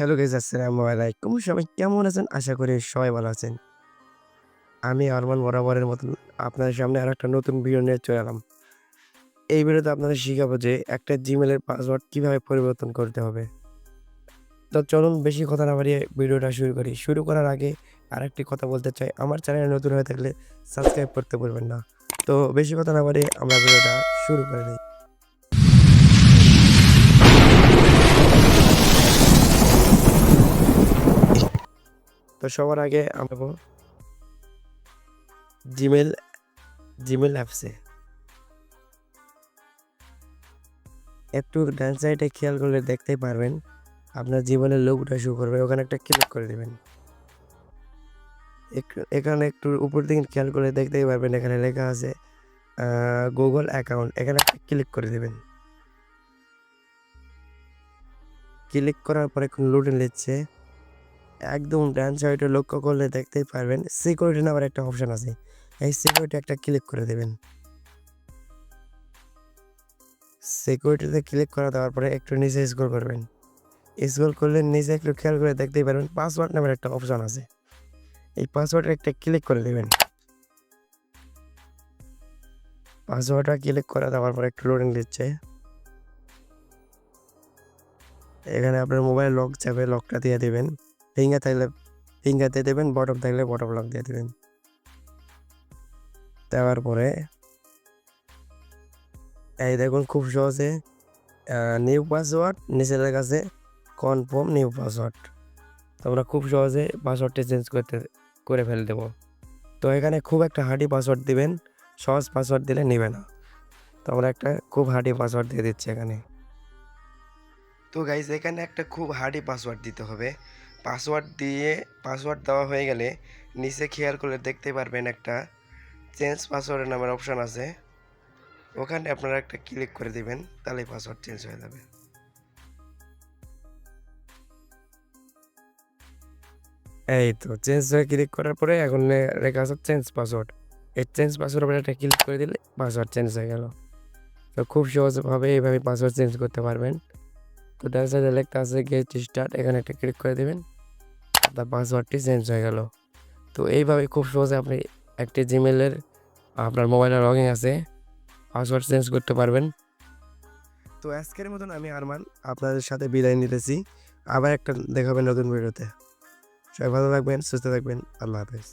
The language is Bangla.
হ্যালো গাইজ আসসালামু আলাইকুম। সবাই কেমন আছেন? আশা করি সবাই ভালো আছেন। আমি আরমান বরাবরের মতন আপনাদের সামনে আর একটা নতুন ভিডিও নিয়ে চলে এলাম। এই ভিডিওতে আপনাদের শিখাবো যে একটা জিমেলের পাসওয়ার্ড কীভাবে পরিবর্তন করতে হবে। তো চলুন বেশি কথা না বাড়িয়ে ভিডিওটা শুরু করি। শুরু করার আগে আরেকটি কথা বলতে চাই। আমার চ্যানেলে নতুন হয়ে থাকলে সাবস্ক্রাইব করতে ভুলবেন না। তো বেশি কথা না বাড়িয়ে আমরা ভিডিওটা শুরু করে দিই তো সবার আগে আমরা জিমেল জিমেল অ্যাপসে একটু ডান সাইডে খেয়াল করলে দেখতেই পারবেন, আপনার জীবনের লোকটা শুরু করবে, ওখানে একটা ক্লিক করে দেবেন। এখানে একটু উপর দিকে খেয়াল করে দেখতেই পারবেন এখানে লেখা আছে গুগল অ্যাকাউন্ট এখানে একটা ক্লিক করে দেবেন। ক্লিক করার পরে এখন লোডে নিচ্ছে। একদম ডান সাইডে লক্ষ্য করলে দেখতেই পারবেন সিকিউরিটি নাম্বার একটা অপশন আছে। এই সিকিউরিটি একটা ক্লিক করে দেবেন। সিকিউরিটিতে ক্লিক করা দেওয়ার পরে একটু নিচে স্ক্রল করবেন। স্ক্রল করলে নিচে একটু খেয়াল করে দেখতেই পারবেন পাসওয়ার্ড নামের একটা অপশন আছে। এই পাসওয়ার্ডে একটা ক্লিক করে দেবেন। পাসওয়ার্ডটা ক্লিক করে দেওয়ার পরে একটু লোডিং দিচ্ছে। এখানে আপনার মোবাইল লক যাবে লকটা দিয়ে দেবেন। ফিঙ্গার থাকলে ফিঙ্গার দিয়ে দেবেন বটম থাকলে বটম লক দিয়ে দেবেন। দেওয়ার পরে, এই দেখুন খুব সহজে নিউ পাসওয়ার্ড নিচের কাছে কনফার্ম নিউ পাসওয়ার্ড তো আমরা খুব সহজে পাসওয়ার্ডটা চেঞ্জ করতে, করে ফেলে দেবো। তো এখানে খুব একটা হার্ডি পাসওয়ার্ড দিবেন, সহজ পাসওয়ার্ড দিলে নেবে না। তো আমরা একটা খুব হার্ডি পাসওয়ার্ড দিয়ে দিচ্ছি এখানে। তো গাইজ এখানে একটা খুব হার্ডি পাসওয়ার্ড দিতে হবে। পাসওয়ার্ড দিয়ে পাসওয়ার্ড দেওয়া হয়ে গেলে নিচে খেয়াল করলে দেখতে পারবেন একটা চেঞ্জ পাসওয়ার্ডের নামের অপশান আছে। ওখানে আপনারা একটা ক্লিক করে দিবেন তাহলে পাসওয়ার্ড চেঞ্জ হয়ে যাবে। এই তো, চেঞ্জ হয়ে ক্লিক করার পরে এখন লেখা আছে চেঞ্জ পাসওয়ার্ড। এই চেঞ্জ পাসওয়ার্ড একটা ক্লিক করে দিলে পাসওয়ার্ড চেঞ্জ হয়ে গেল। তো খুব সহজভাবে এইভাবে পাসওয়ার্ড চেঞ্জ করতে পারবেন। তো ডান সাইডে লেখা আছে গেট স্টার্ট এখানে একটা ক্লিক করে দেবেন। আপনার পাসওয়ার্ডটি চেঞ্জ হয়ে গেল। তো এইভাবে খুব সহজে আপনি একটি জিমেলের আপনার মোবাইলে লগিং আছে পাসওয়ার্ড চেঞ্জ করতে পারবেন। তো আজকের মতন আমি আরমান আপনাদের সাথে বিদায় নিতেছি। আবার একটা দেখাবেন নতুন ভিডিওতে। সবাই ভালো থাকবেন, সুস্থ থাকবেন, আল্লাহ হাফেজ।